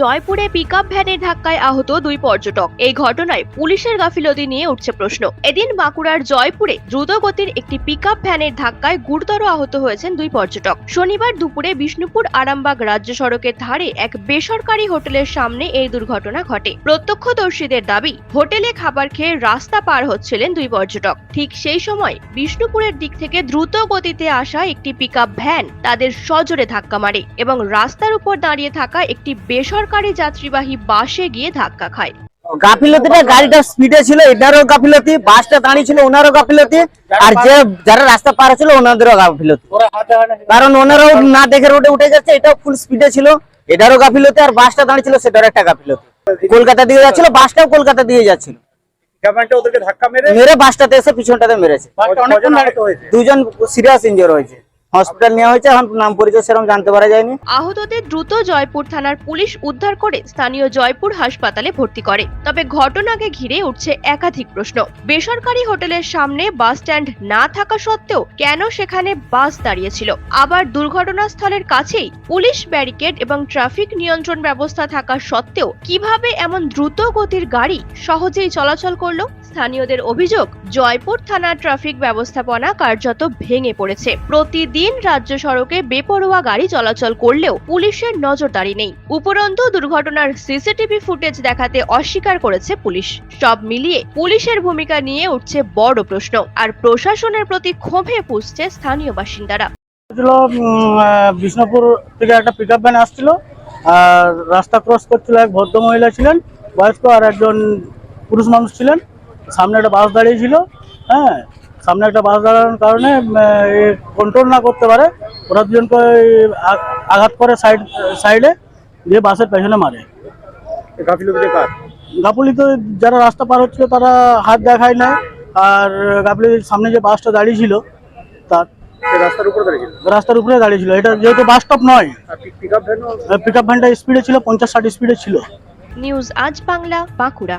জয়পুরে পিকআপ ভ্যানের ধাক্কায় আহত দুই পর্যটক। এই ঘটনায় পুলিশের গাফিলতি নিয়ে উঠছে প্রশ্ন। এদিন বাঁকুড়ার জয়পুরে দ্রুতগতির একটি পিকআপ ভ্যানের ধাক্কায় গুরুতর আহত হয়েছেন দুই পর্যটক। শনিবার দুপুরে বিষ্ণুপুর আরামবাগ রাজ্য সড়কের ধারে এক বেসরকারি হোটেলের সামনে এই দুর্ঘটনা ঘটে। প্রত্যক্ষদর্শীদের দাবি, হোটেলে খাবার খেয়ে রাস্তা পার হচ্ছিলেন দুই পর্যটক। ঠিক সেই সময় বিষ্ণুপুরের দিক থেকে দ্রুত গতিতে আসা একটি পিকআপ ভ্যান তাদের সজোরে ধাক্কা মারে এবং রাস্তার উপর দাঁড়িয়ে থাকা একটি বেসরকারি যাত্রীবাহী বাসে গিয়ে ধাক্কা খায়। গাফিলতিটা গাড়িটা স্পিডে ছিল এটারও গাফিলতি বাসটা দাঁড়িয়ে ছিল ওনারও গাফিলতি আর যে যারা রাস্তা পার ছিল ওনাদেরও গাফিলতি। কারণ ওনারাও না দেখে রোডে উঠে যাচ্ছে এটাও ফুল স্পিডে ছিল এটারও গাফিলতি আর বাসটা দাঁড়িয়ে ছিল সেটারও একটা গাফিলতি। কলকাতা দিয়ে যাচ্ছিল বাসটাও কলকাতা দিয়ে যাচ্ছিল। গভর্নমেন্ট ওদেরকে ধাক্কা মেরে মেরে বাসটাতে এসে পিছনটাতে মেরেছে। কজন আহত হয়েছে। দুজন সিরিয়াস ইনজোর হয়েছে। হসপিটাল নেওয়া হয়েছে, এখন নাম পরিচয় সেরকম জানতে পারা যায়নি। আহতদের দ্রুত জয়পুর থানার পুলিশ উদ্ধার করে স্থানীয় জয়পুর হাসপাতালে ভর্তি করে। তবে ঘটনাকে ঘিরে উঠছে একাধিক প্রশ্ন। বেসরকারি হোটেলের সামনে বাস স্ট্যান্ড না থাকা সত্ত্বেও কেন সেখানে বাস দাঁড়িয়েছিল? আবার দুর্ঘটনাস্থলের কাছেই পুলিশ ব্যারিকেড এবং ট্রাফিক নিয়ন্ত্রণ ব্যবস্থা থাকা সত্ত্বেও কীভাবে এমন দ্রুত গতির গাড়ি সহজেই চলাচল করল? স্থানীয়দের অভিযোগ, জয়পুর থানার ট্রাফিক ব্যবস্থাপনা কার্যত ভেঙে পড়েছে। প্রতিদিন রাজ্য সড়কে বেপরোয়া গাড়ি চলাচল করলেও পুলিশের নজরদারি নেই। উপরন্তু দুর্ঘটনার সিসিটিভি ফুটেজ দেখাতে অস্বীকার করেছে পুলিশ। সব মিলিয়ে পুলিশের ভূমিকা নিয়ে উঠছে বড় প্রশ্ন, আর প্রশাসনের প্রতি ক্ষোভে পুষছে স্থানীয় বাসিন্দারা। বিষ্ণুপুর থেকে একটা পিক আপ ভ্যান আসছিল, আর রাস্তা ক্রস করছিল এক ভদ্র মহিলা ছিলেন, বয়স্ক আর একজন পুরুষ মানুষ ছিলেন। সামনে একটা বাস দাঁড়িয়েছিল হ্যাঁ সামনে একটা বাস দাঁড়ানোর কারণে কন্ট্রোল না করতে পারে। ওরা দুজনকে আঘাত করে সাইড সাইডে দিয়ে বাসের পেছনে মারে। গাফিলতিতে কার? গাপুলি তো যারা রাস্তা পার হচ্ছিল তারা হাত দেখায় না আর গাপুলির সামনে যে বাসটা দাঁড়িয়েছিল তার রাস্তার উপর দাঁড়িয়ে ছিল রাস্তার উপরে দাঁড়িয়ে ছিল এটা যেহেতু বাস স্টপ নয়। পিক আপ পিক আপ ভ্যানটা স্পিডে ছিল পঞ্চাশ ষাট স্পিডে ছিল। নিউজ আজ বাংলা বাঁকুড়া।